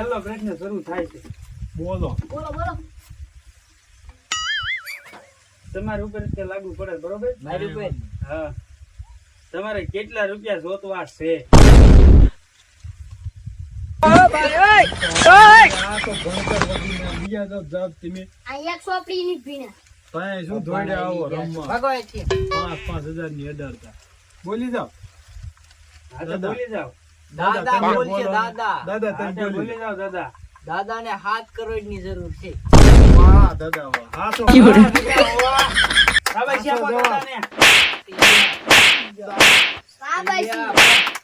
છેલ્લો પ્રશ્ન શરૂ થાય છે. બોલો. બોલો બોલો. તમારા ઉપર તે લાગુ પડે બરોબર? મારી ઉપર હા. તમારે કેટલા રૂપિયા જોતવા છે? બોલી જાઓ. હા તો બોલી જાઓ. દાદા તમે બોલશે દાદા. દાદા તમે બોલી. બોલી દાદા દાદા. ને સાત કરોડની જરૂર છે. વાહ દાદા વાહ. હા તો શાબાશી આપો દાદાને. શાબાશી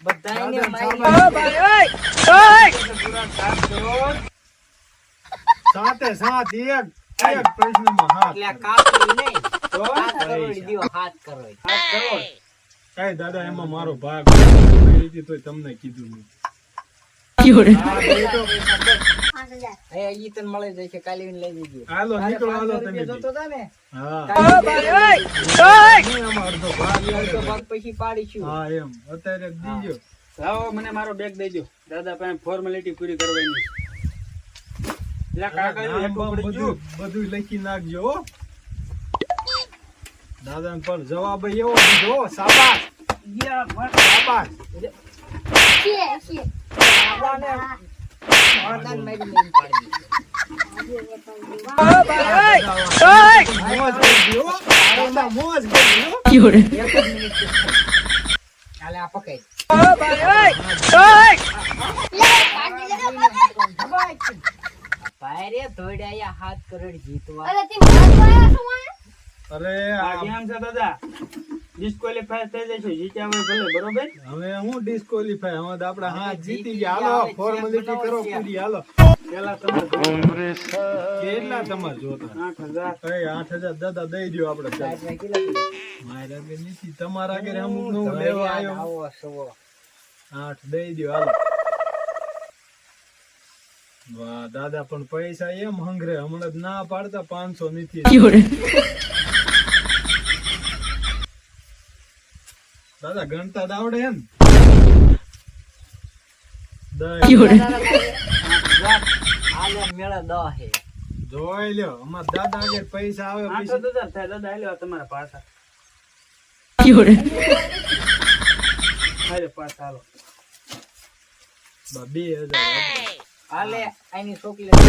બધાને મારી પૂરા સાત કરોડ. સાતે સાત એક એક પ્રશ્નમાં હાથ એટલે કાપી નહીં તો? કરોડ સાત કરોડ. કઈ દાદા એમાં મારો ભાગ કઈ તો તમને કીધું નહીં હા, એ તો પાંચ હજાર એ ઈ તને મળે જશે કાલે આવીને લઈ જજો. હાલો નીકળો હાલો તમે રૂપિયા જોતો હતા ને? હા. નહીં, આમાં અડધો ભાગ અડધો યાદ ભાગ પછી પાડીશું. હા એમ. અત્યારે દીજો. લાવો મને મારો બેગ દઈ દો દાદા પાસે ફોર્માલિટી પૂરી કરવાની બધું લખી નાખજો હો. દાદાને પણ જવાબ એવો દીધો હો, શાબાશ યા, મસ્ત. શાબાશ. છે છે દાદાને દાદાને મારી નહીં પાડી મોજ કરજો. હો. દાદા મોજ કરજો. હો. એક જ મિનિટ કાલે આ હાથ કરોડ જીતવા. અરે ડિસ્કોલિફાય થઈ જશે જીત્યા હોય ભલે બરોબર? હવે હું ડિસ્ક્વોલિફાય હવે તો આપણે હા જીતી ગયા. હાલો ફોર્મેલિટી કરો પૂરી હાલો. પેલા તમારે કેટલા તમારે જોતા? આઠ હજાર. કઈ આઠ હજાર દાદા દઈ? મારા નથી તમારા આગળ અમુકનું લેવા આવ્યો. આઠ દઈ દ્યો હાલો. વાહ દાદા પણ પૈસા એમ હંગરે. હમણાં ના પાડતા પાંચસો નથી. દાદા ગણતા આવડે એમ. જોઈ લ્યો અમાર દાદા આગળ પૈસા આવે આઠ પછી. હજાર થાય દાદા આલ્યો તમારા પાછા. હાલે પાછા હાલો બે હજાર આલે આની ચોકલેટ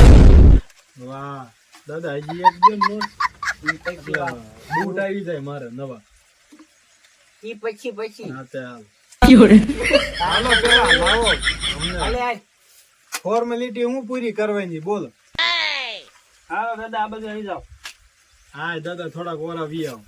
વાહ દાદા હજી એક નોટ. બૂટ આવી જાય મારે નવા. ઈ પછી પછી. હાલ. હાલો પેલા લાવો અમને આ. ફોર્મેલિટી હું પૂરી કરવાની બોલો. હાલો દાદા આ બધું આવી જાઓ. હા દાદા થોડાક ઓરા વી આવો.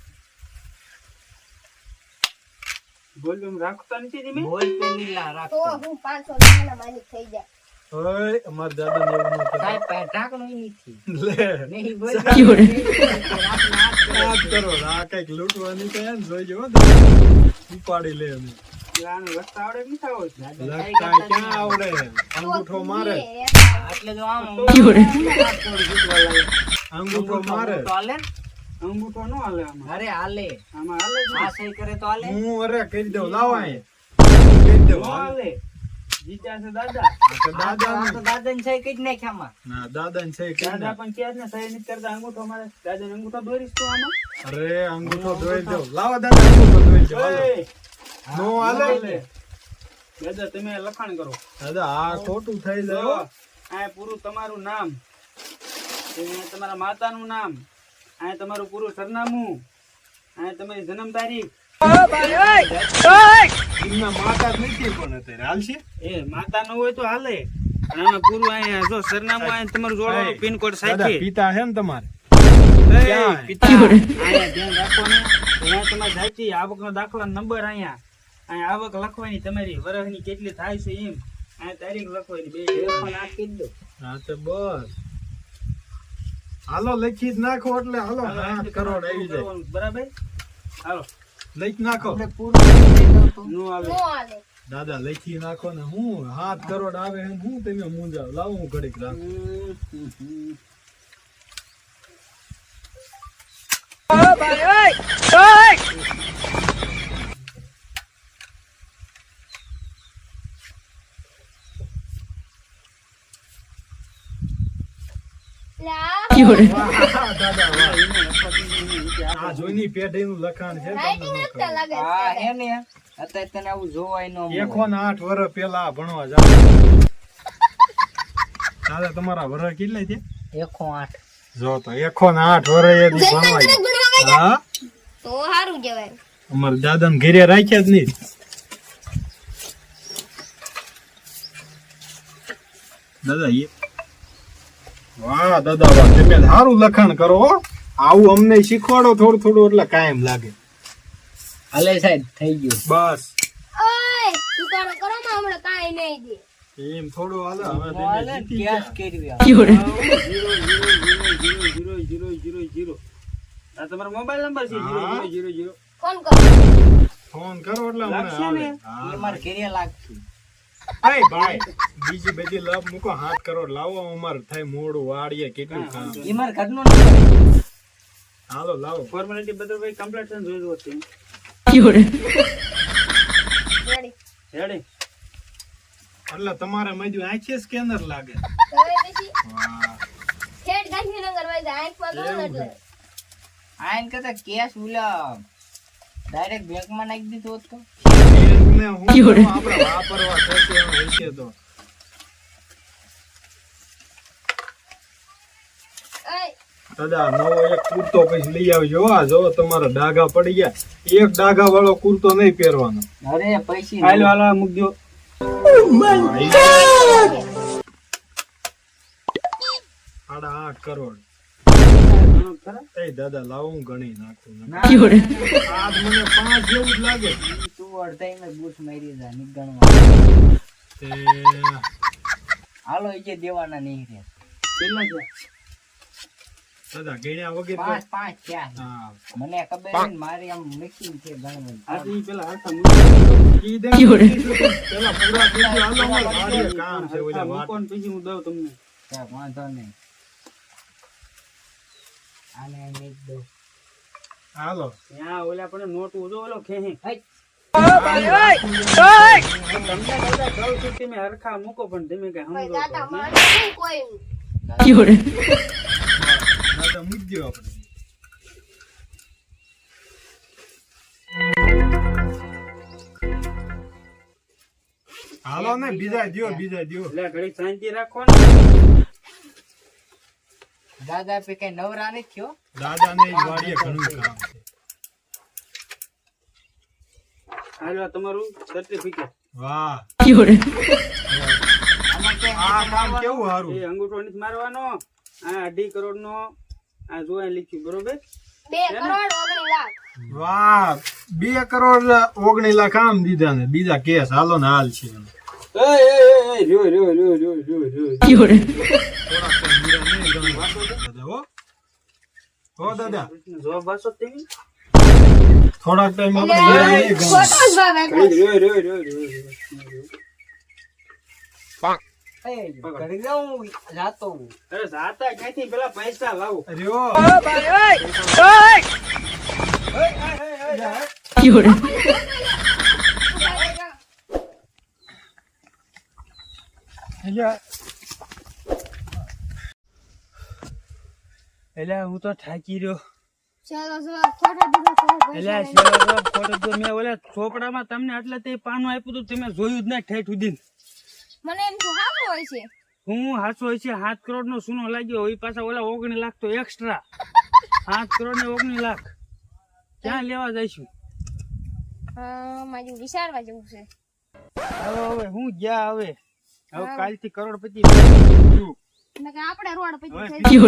બોલ્યું રાખતા નથી તમે બોલ તો રાખતો. હું 500 ના માલિક થઈ જાય ઓય અમાર દાદા ને એવું ન કરે. સાહેબ પાસે ઢાંકણું ઈ નથી. લે. નહીં બોલ. વાત કરો. આ કંઈક લૂંટવાની તો ને જોઈ હો. દાદા. ઉપાડી લે અમે ક્યાં અંગૂઠો મારે. એટલે જો અંગૂઠો મારે. ને? અંગૂઠો ન હાલે અરે હાલે. આમાં હાલે આ સહી કરે તો હાલે? હું અરે કરી દઉં લાવો કરી દઉં હાલ. દાદા. ના ને ને નો તમે લખાણ કરો દાદા આ ખોટું થઈ જાય આ પૂરું તમારું નામ તમારા માતાનું નામ આ તમારું પૂરું સરનામું આ તમારી જન્મ તારીખ એમના માતા નથી પણ અત્યારે? હાલશે એ માતા નું હોય તો હાલે. પણ પૂરું અહીંયા જો સરનામું અહીંયા તમારું જોડવાનું પિનકોડ સાથે પિતા છે ને તમારે? પિતા અહીંયા ધ્યાન રાખો ને અહીંયા તમારે જાતિ આવકનો દાખલા નંબર અહીંયા. અહીંયા આવક લખવાની તમારી વર્ષની કેટલી થાય છે એમ. અહીંયા તારીખ લખવાની બે પણ આ કીધું હા તો બસ. હાલો લખી જ નાખો એટલે હાલો હાલો, આઠ કરોડ આવી જાય. બરાબર? હાલો. લખી નાખો આપણે પૂરું કરી દઉં તો. નો આવે નો હાલે દાદા લખી નાખો ને હું સાત કરોડ આવે એમ હું તમે મૂંઝાવ લાવો હું ઘડીક રાખું હમ, હમ, હમ. વાહ, દાદા વાહ. આ જોઈની પેઢીનું લખાણ છે હા હે ને અત્યારે તને આવું જોવાય ન મળે. આઠ વર્ષ પેલા ભણવા જાવ દાદા તમારા વર્ષ કેટલા છે? એકો આઠ જો તો એકો ને આઠ વર્ષ એ ભણવા તરફ ભણવા ગયા? હા? તો સારું કહેવાય. અમારા દાદા ઘેરે રાખ્યા જ નહીં. દાદા એ વાહ દાદા વાહ. તમે સારું લખાણ કરો હો. આવું અમને શીખવાડો થોડું થોડું એટલે કાયમ લાગે. હાલે સાહેબ થઈ ગયું. બસ. ઓય ઉતાવળ કરો માં હમણાં કાંઈ નહીં દે. એમ થોડું હાલે હવે હાલે ગયા. કરવી આ. તમારો મોબાઈલ નંબર છે ફોન કરો. ફોન કરો એટલે મને. એ મારે ઘરે લાગશે. અરે ભાઈ બીજી બધી લપ મૂકો હાથ કરો લાવો અમારે થાય મોડું વાડીએ કેટલું કામ. એ મારે ઘરનું. હાલો લાવો. ફોર્માલિટી બધું ભાઈ કમ્પ્લીટ થઈને જોયું હતું રેડી રેડી એટલે તમારે મજુ આંખે સ્કેનર લાગે. હવે પછી વાહ. ઠેઠ ગાંધીનગર વઈ જાય આંખમાં ગયો ને એટલે. આ એને કરતા કેસ ઉલા ડાયરેક્ટ બેંકમાં નાખી દીધો હોત. તો હું આપણે વાપરવા થશે એમ હશે તો. દાદા નવો એક કુર્તો પછી લઈ આવજો આ જો તમારા ડાઘા પડી ગયા. એક ડાઘા વાળો કુર્તો નહીં પહેરવાનો. અરે પૈસી હાલો હાલો મૂકજો. સાડા આઠ કરોડ. ખરા દાદા લાવો હું ગણી નાખું. આજ મને પાંચ જેવું જ લાગે. તું અડધાઈ બૂટ મારી જા તે હાલો એ દેવાના નહીં રહ્યા કેટલા દાદા ગણ્યા વગર પાંચ પાંચ હા. મને ખબર છે ને મારી આમ મિક્સિંગ છે ગણવું આ પેલા હાથા મૂકી દે પેલા પૂરા ગયા હાલો અમારે કામ છે ઓલા વાત કોણ પીજી હું દઉં તમને. કાંઈ વાંધો નહીં. આને એક દઉં હાલો. ત્યાં ઓલા પણ નોટ ઉજો ઓલો ખેહી તમે હરખા મૂકો પણ તમે કઈ સમજો દાદા તો. મારે નહીં કોઈ દાદા મૂકી દો આપણે હાલો ને બીજા દ્યો બીજા દ્યો એટલે ઘડી શાંતિ રાખો ને. દાદા પે કઈ નવરા નથી થયો? દાદા ને વાડીએ ઘણું કામ છે. હાલો તમારું સર્ટિફિકેટ વાહ. આમાં આ કામ કેવું સારું એ અંગૂઠો નથી મારવાનો. આ અઢી કરોડ નો આ જોયા લખ્યું બરોબર? બે કરોડ ઓગણી લાખ. વાહ બે કરોડ ઓગણી લાખ આમ દીધા ને. બીજા કેસ હાલો ને હાલ છે થોડાક ટાઈમ આપણે મીરા નહીં ગણવા. ખોટો જ ભાવ એટલે રહ્યો રહ્યો રહ્યો રહ્યો રહ્યો એ, ઘડી જાઉં જાતો હું. અરે જાતા ક્યાંથી? પેલા પૈસા લાવો. અરે ઓ. એટલે હું તો થાકી રહ્યો. તો તો તો ચોપડામાં તમને આટલા તે પાનું આપ્યું હતું તમે જોયું જ ના ઠેઠ સુધી. મને એમ તો હોય છે? હું હાસો હોય છે સાત કરોડ નો સુનો લાગ્યો એ પાછા ઓલા ઓગણી લાખ તો એક્સ્ટ્રા સાત કરોડ ને ઓગણી લાખ. ક્યાં લેવા જઈશું? મારું વિચારવા જવું છે. હવે હવે હું ગયા હવે? હવે કાલથી કરોડપતિ આપણે રોડ પછી